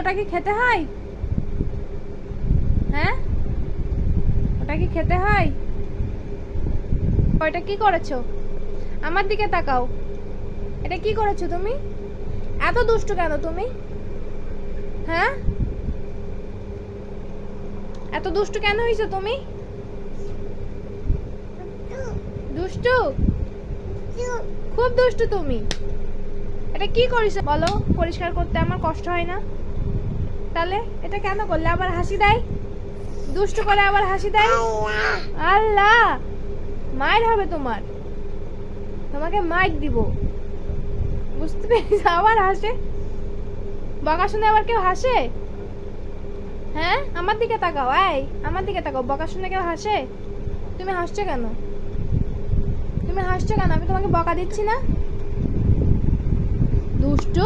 ওটা কি খেতে হয়? হ্যাঁ? ওটা কি খেতে হয়? ওইটা কি করেছ? আমার দিকে তাকাও। এটা কি করেছ তুমি? এত দুষ্টু কেন তুমি? হ্যাঁ? এত দুষ্টু কেন হয়েছো তুমি? দুষ্টু? খুব দুষ্টু তুমি। এটা কি করিস বলো, পরিষ্কার করতে আমার কষ্ট হয় না। তাহলে এটা কেন করলে? আবার হাসি দেয়? দুষ্টু করে আবার হাসি দেয়? আল্লাহ! মায়ের হবে তোমার। তোমাকে মাইক দিব। বুঝতে পেরেছ? আবার হাসে? বকা শুনে আবার কেউ হাসে? হ্যাঁ? আমার দিকে তাকাও, এই, আমার দিকে তাকাও। বকা শুনে কেউ হাসে? তুমি হাসছো কেন? তুমি হাসছো কেন? আমি তোমাকে বকা দিচ্ছি না? দুষ্টু?